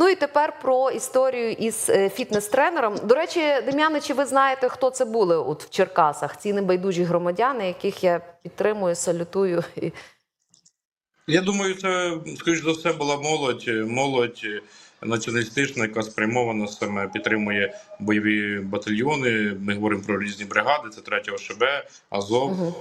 Ну і тепер про історію із е, фітнес-тренером. До речі, Дем'яне, чи ви знаєте, хто це були от в Черкасах? Ці небайдужі громадяни, яких я підтримую, салютую. Я думаю, це скоріш за все була молодь, молодь націоналістична, яка спрямована саме підтримує бойові батальйони. Ми говоримо про різні бригади. Це 3 ОШБ, Азов. Мгм.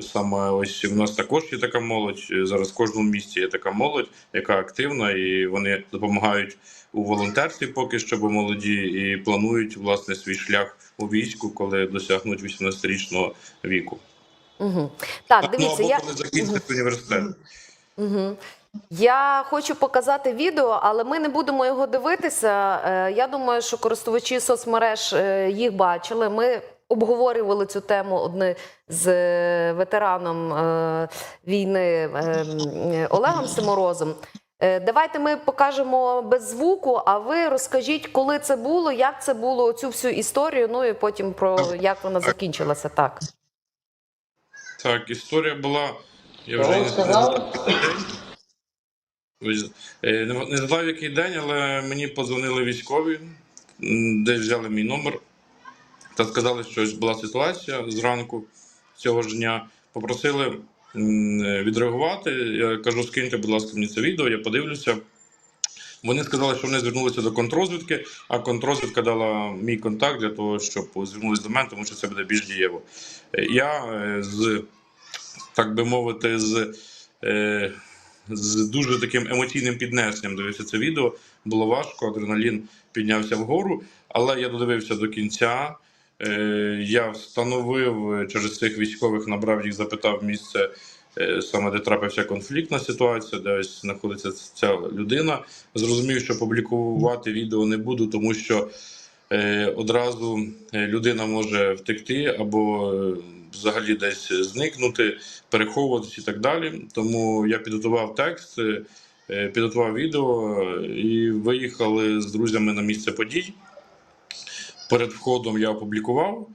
Е, Саме ось у нас також є така молодь. Зараз в кожному місті є така молодь, яка активна, і вони допомагають у волонтерстві поки що, бо молоді, і планують власне свій шлях у війську, коли досягнуть 18-річного віку. Угу. Так, ну дивіться, або я. коли закінчать університет. Угу. Я хочу показати відео, але ми не будемо його дивитися. Е, Я думаю, що користувачі соцмереж е, їх бачили. Ми обговорювали цю тему одне з е, ветераном е, війни е, Олегом Симорозом. Давайте ми покажемо без звуку. А ви розкажіть, коли це було, як це було, цю всю історію. Ну і потім про як вона закінчилася. Так. Так, історія була. Я вже не сказав? знаю, який день. Не знаю, який день, але мені подзвонили військові, м, де взяли мій номер та сказали, що була ситуація зранку цього ж дня. Попросили відреагувати. Я кажу, скиньте, будь ласка, мені це відео, я подивлюся. Вони сказали, що вони звернулися до контрозвідки, а контрозвідка дала мій контакт для того, щоб звернулися до мене, тому що це буде більш дієво. Я е, з, так би мовити, з, е, з дуже таким емоційним піднесенням дивився це відео. Було важко, адреналін піднявся вгору, але я додивився до кінця. Е, Я встановив е, через цих військових, набрав їх, запитав місце е, саме де трапився конфліктна ситуація, де ось знаходиться ця людина. Зрозумів, що публікувати відео не буду, тому що одразу людина може втекти або взагалі десь зникнути, переховуватися і так далі. Тому я підготував текст, підготував відео і виїхали з друзями на місце подій. Перед входом я опублікував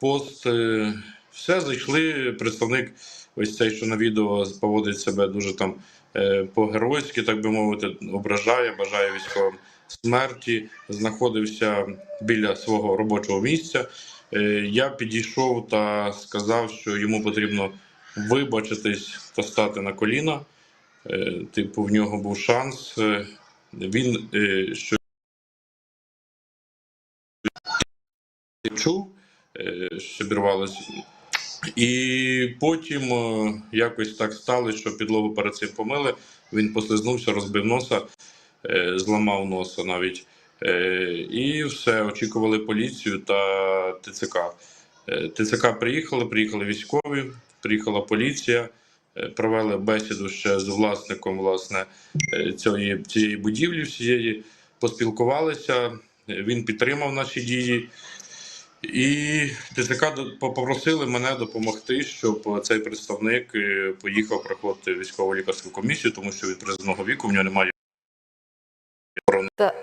пост. е, Все зайшли. Представник, ось цей, що на відео поводить себе дуже там е, по-геройськи, так би мовити, ображає, бажає військовим смерті. Знаходився біля свого робочого місця. Е, Я підійшов та сказав, що йому потрібно вибачитись та стати на коліна. Типу, в нього був шанс. Він що чув, е, що обірвалось. І потім е, якось так сталося, що підлогу перед цим помили. Він послизнувся, розбив носа, е, зламав носа навіть. І все, очікували поліцію та ТЦК. ТЦК приїхали, приїхали військові, приїхала поліція, провели бесіду ще з власником власне, цієї, цієї будівлі всієї, поспілкувалися. Він підтримав наші дії. І ТЦК попросили мене допомогти, щоб цей представник е, поїхав проходити військово лікарську комісію, тому що від призовного віку в нього немає Та-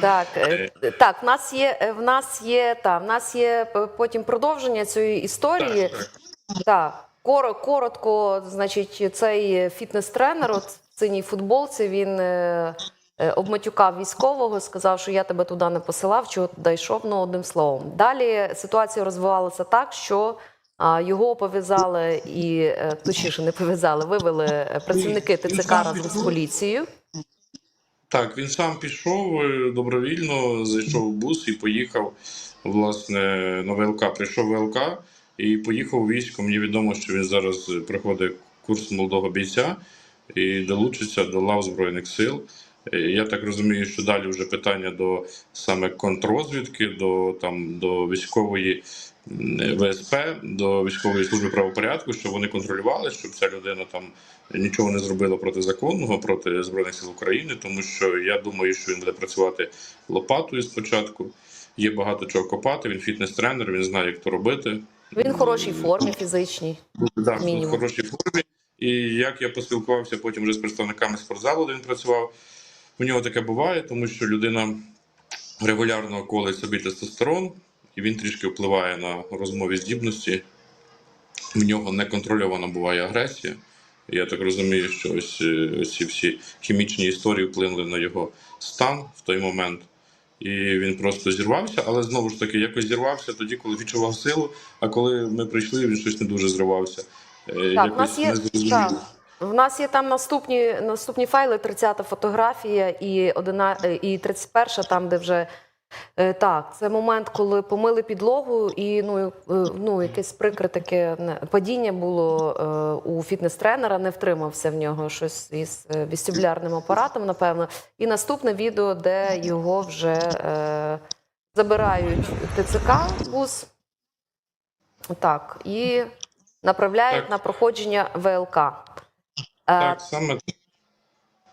Так, е, так, в нас є е, в нас є та в нас є потім продовження цієї історії. Так, так. Так, коро- коротко, значить, цей фітнес-тренер от в синій футболці він е, е, обматюкав військового, сказав, що я тебе туди не посилав, чого туди йшов, ну одним словом. Далі ситуація розвивалася так, що його пов'язали і е, точніше не пов'язали, вивели е, працівники ТЦК разом з поліцією. Так, він сам пішов е, добровільно, зайшов в бус і поїхав власне на ВЛК. Прийшов ВЛК і поїхав військо. Мені відомо, що він зараз е, проходить курс молодого бійця і долучиться до лав Збройних сил. Е, Я так розумію, що далі вже питання до саме контррозвідки, до там до військової ВСП, до військової служби правопорядку, щоб вони контролювали, щоб ця людина там нічого не зробила протизаконного проти збройних сил України, тому що я думаю, що він буде працювати лопатою спочатку. Є багато чого копати. Він фітнес-тренер, він знає, як то робити. Він в хорошій формі фізичній. Так, він в хорошій формі. І як я поспілкувався потім вже з представниками спортзалу, де він працював, у нього таке буває, тому що людина регулярно колить собі тестостерон, і він трішки впливає на розмові здібності. В нього неконтрольована буває агресія. Я так розумію, що ось, е, ці всі хімічні історії вплинули на його стан в той момент. І він просто зірвався, але знову ж таки якось зірвався тоді, коли відчував силу. А коли ми прийшли, він щось не дуже зривався. Е, Так, якось у нас є так. В нас є там наступні, наступні файли, 30-та фотографія і, 11, і 31-та, там, де вже е, так, це момент, коли помили підлогу, і ну, е, ну якесь прикре таке падіння було е, у фітнес-тренера, не втримався в нього щось із е, вестибулярним апаратом, напевно. І наступне відео, де його вже е, забирають ТЦК вуз. Так, і направляють Так. на проходження ВЛК. Е, Так, саме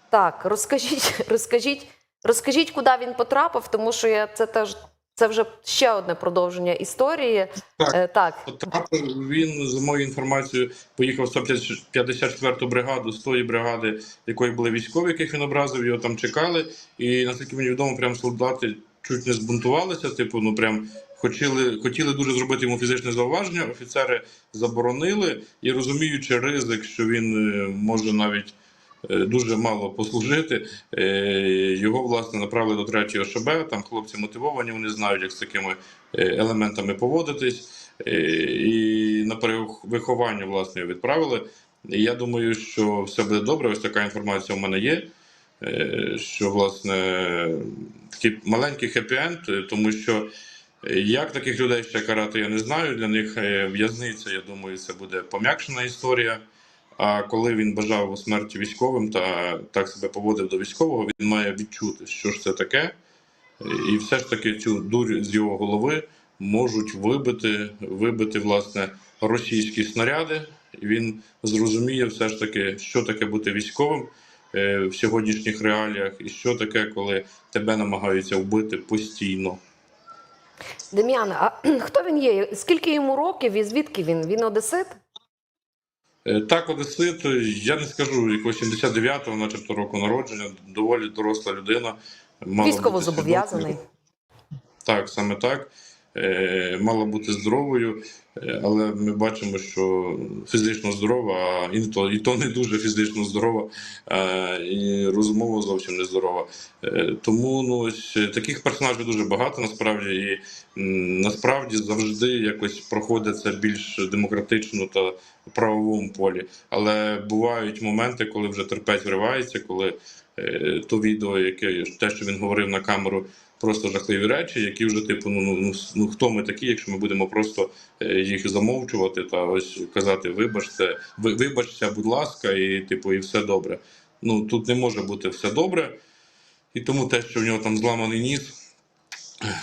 так, розкажіть, розкажіть, розкажіть, куди він потрапив, тому що я це теж це вже ще одне продовження історії. Так. Е, так. Потрапив він, за моєю інформацією, поїхав в 154-ту бригаду з тої бригади, якої були військові, яких він образив, його там чекали. І наскільки мені відомо, прям солдати чуть не збунтувалися. Типу, ну прям хотіли, хотіли дуже зробити йому фізичне зауваження. Офіцери заборонили і розуміючи ризик, що він е, може навіть. е, Дуже мало послужити. Е, Його власне направили до третього ШБ. Там хлопці мотивовані, вони знають, як з такими елементами поводитись. І на перевиховання власне відправили. І я думаю, що все буде добре. Ось така інформація у мене є. Що власне такий маленький хеппі-енд, тому що як таких людей ще карати, я не знаю. Для них е, в'язниця, я думаю, це буде пом'якшена історія. А коли він бажав смерті військовим та так себе поводив до військового, він має відчути, що ж це таке, і все ж таки цю дурь з його голови можуть вибити, вибити власне російські снаряди. І він зрозуміє все ж таки, що таке бути військовим е, в сьогоднішніх реаліях, і що таке, коли тебе намагаються вбити постійно. Дем'ян, а хто він є? Скільки йому років і звідки він? Він одесит? Е, Так, Одесит, е, я не скажу як 89-го, начебто року народження, доволі доросла людина. Військово зобов'язаний. Так, саме так. Е, Мала бути здоровою, е, але ми бачимо, що фізично здорова, і то, і то не дуже фізично здорова, і розумово зовсім не здорова. Е, Тому ну, ось таких персонажів дуже багато насправді, і насправді завжди якось проходить це більш демократично та правовому полі. Але бувають моменти, коли вже терпець вривається, коли то відео, яке те, що він говорив на камеру, просто жахливі речі, які вже типу, ну, ну, ну, ну хто ми такі, якщо ми будемо просто е, їх замовчувати та ось казати, вибачте, ви, вибачте, будь ласка, і типу, і все добре. Ну тут не може бути все добре. І тому те, що в нього там зламаний ніс,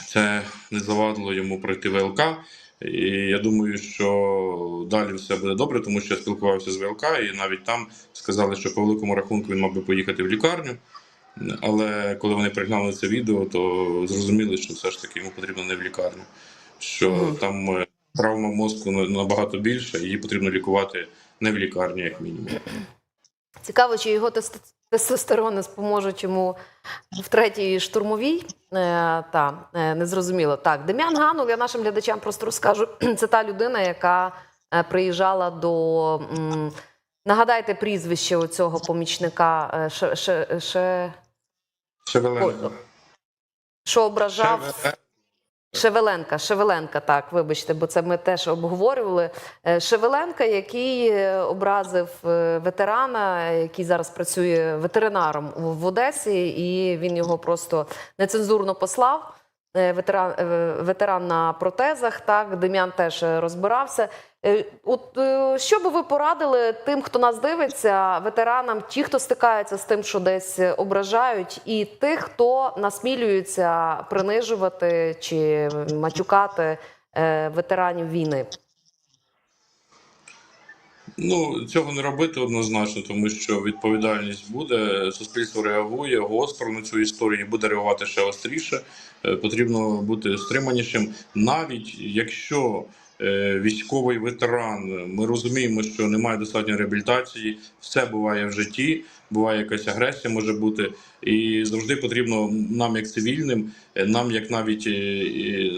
це не завадило йому пройти ВЛК. І я думаю, що далі все буде добре, тому що я спілкувався з ВЛК, і навіть там сказали, що по великому рахунку він мав би поїхати в лікарню. Але коли вони пригнали це відео, то зрозуміли, що все ж таки йому потрібно не в лікарню. Що Мгм. там е, травма мозку на- набагато більша, її потрібно лікувати не в лікарні, як мінімум. Цікаво, чи його тест- тестостерони споможуть йому в третій штурмовій. Е, та е, незрозуміло. Так, Дем'ян Ганул, я нашим глядачам просто розкажу. Це та людина, яка е, приїжджала до. м, Нагадайте прізвище оцього помічника, е, ше, ше, ше, Шевеленко. що ображав. Шевеленко. Шевеленка, Шевеленка, так, вибачте, бо це ми теж обговорювали. Е, Шевеленка, який е, образив е, ветерана, який зараз працює ветеринаром в в Одесі, і він його просто нецензурно послав. Е, Ветеран, е, ветеран на протезах, так, Дем'ян теж е, розбирався. От що би ви порадили тим, хто нас дивиться, ветеранам, ті, хто стикається з тим, що десь ображають, і тих, хто насмілюється принижувати чи матюкати ветеранів війни? Ну, цього не робити однозначно, тому що відповідальність буде. Суспільство реагує гостро на цю історію буде реагувати ще остріше. Е, Потрібно бути стриманішим, навіть якщо е, військовий ветеран, ми розуміємо, що немає достатньої реабілітації, все буває в житті. буває якась агресія, може бути, і завжди потрібно нам, як цивільним, е, нам, як навіть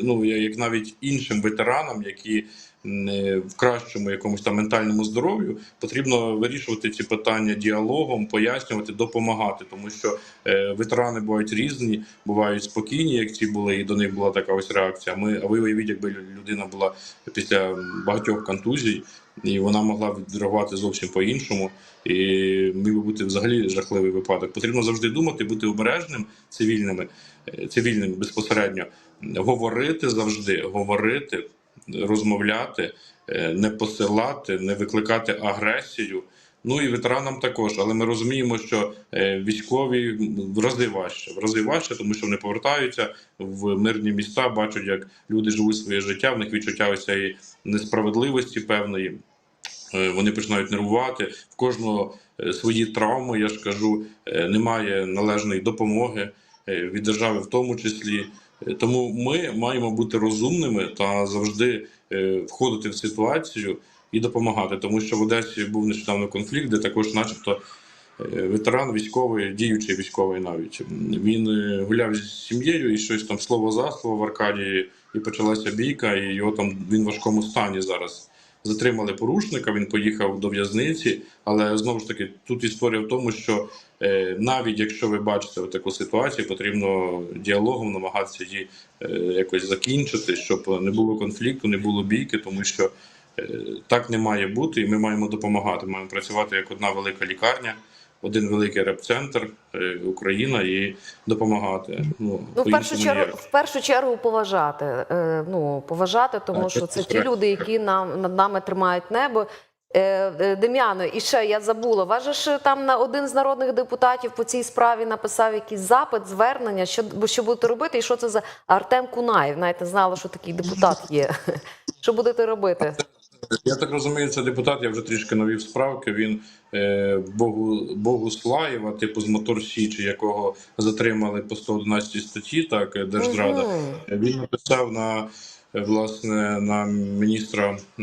ну як навіть іншим ветеранам, які в кращому якомусь там ментальному здоров'ю, потрібно вирішувати ці питання діалогом, пояснювати, допомагати, тому що е, ветерани бувають різні, бувають спокійні, як ці були, і до них була така ось реакція. Ми, а ви уявіть, якби людина була після багатьох контузій, і вона могла відреагувати зовсім по-іншому, і міг би бути взагалі жахливий випадок. Потрібно завжди думати, бути обережним цивільними, е, цивільним безпосередньо, говорити завжди, говорити, розмовляти, е, не посилати, не викликати агресію. Ну і ветеранам також, але ми розуміємо, що е, військові в рази важче, в рази важче, тому що вони повертаються в мирні міста, бачать, як люди живуть своє життя, в них відчуття цієї несправедливості певної. Е, Вони починають нервувати в кожного свої травми. Я ж кажу, немає належної допомоги від держави, в тому числі. Тому ми маємо бути розумними та завжди е, входити в ситуацію і допомагати. Тому що в Одесі був нещодавно конфлікт, де також, начебто, е, ветеран військовий, діючий військовий навіть він е, гуляв з сім'єю і щось там слово за слово в Аркадії, і почалася бійка, і його там він в важкому стані зараз. Затримали порушника, він поїхав до в'язниці, але знову ж таки тут історія в тому, що е, навіть якщо ви бачите таку ситуацію, потрібно діалогом намагатися її е, якось закінчити, щоб не було конфлікту, не було бійки, тому що е, так не має бути, і ми маємо допомагати. Маємо працювати як одна велика лікарня, один великий реп-центр е, Україна і допомагати. Ну, Ну, в першу чергу, ніяк. в першу чергу поважати. Е, ну, поважати, тому Так, що це ті люди, які нам над нами тримають небо. Е, Дем'яно, і ще я забула. Важе ж там на один з народних депутатів по цій справі написав якийсь запит, звернення, що, що будете робити, і що це за Артем Кунаєв. Навіть не знала, що такий депутат є. Що будете робити? Я так розумію, це депутат. Я вже трішки навів справки. Він е, Богу Богуслаєва, типу з Мотор Січі, якого затримали по 111 статті, так е, Держзрада. Він написав на власне на міністра е,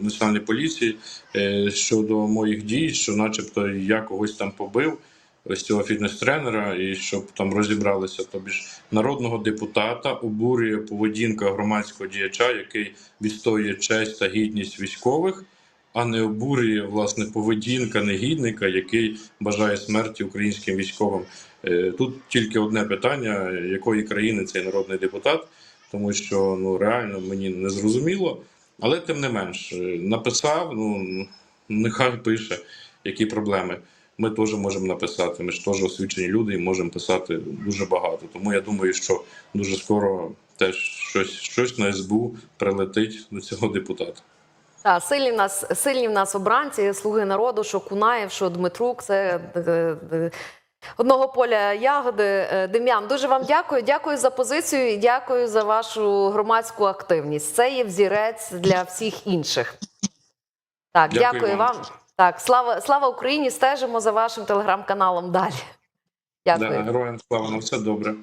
національної поліції е, щодо моїх дій, що, начебто, я когось там побив. Ось цього фітнес-тренера, і щоб там розібралися, тобі ж народного депутата обурює поведінка громадського діяча, який відстоює честь та гідність військових, а не обурює власне поведінка негідника, який бажає смерті українським військовим. Е, Тут тільки одне питання: якої країни цей народний депутат, тому що ну реально мені не зрозуміло. Але тим не менш, е, написав, ну нехай пише, які проблеми. Ми теж можемо написати. Ми ж теж освічені люди і можемо писати дуже багато. Тому я думаю, що дуже скоро теж щось, щось на СБУ прилетить до цього депутата. Так, сильні в нас сильні в нас обранці, слуги народу, що Кунаєв, що Дмитрук. Це е, е, одного поля ягоди. Е, Дем'ян, дуже вам дякую. Дякую за позицію і дякую за вашу громадську активність. Це є взірець для всіх інших. Так, Дякую дякую, вам. вам. Так, слава, слава Україні! Стежимо за вашим телеграм-каналом далі. Дякую. Да, героям слава на все добре.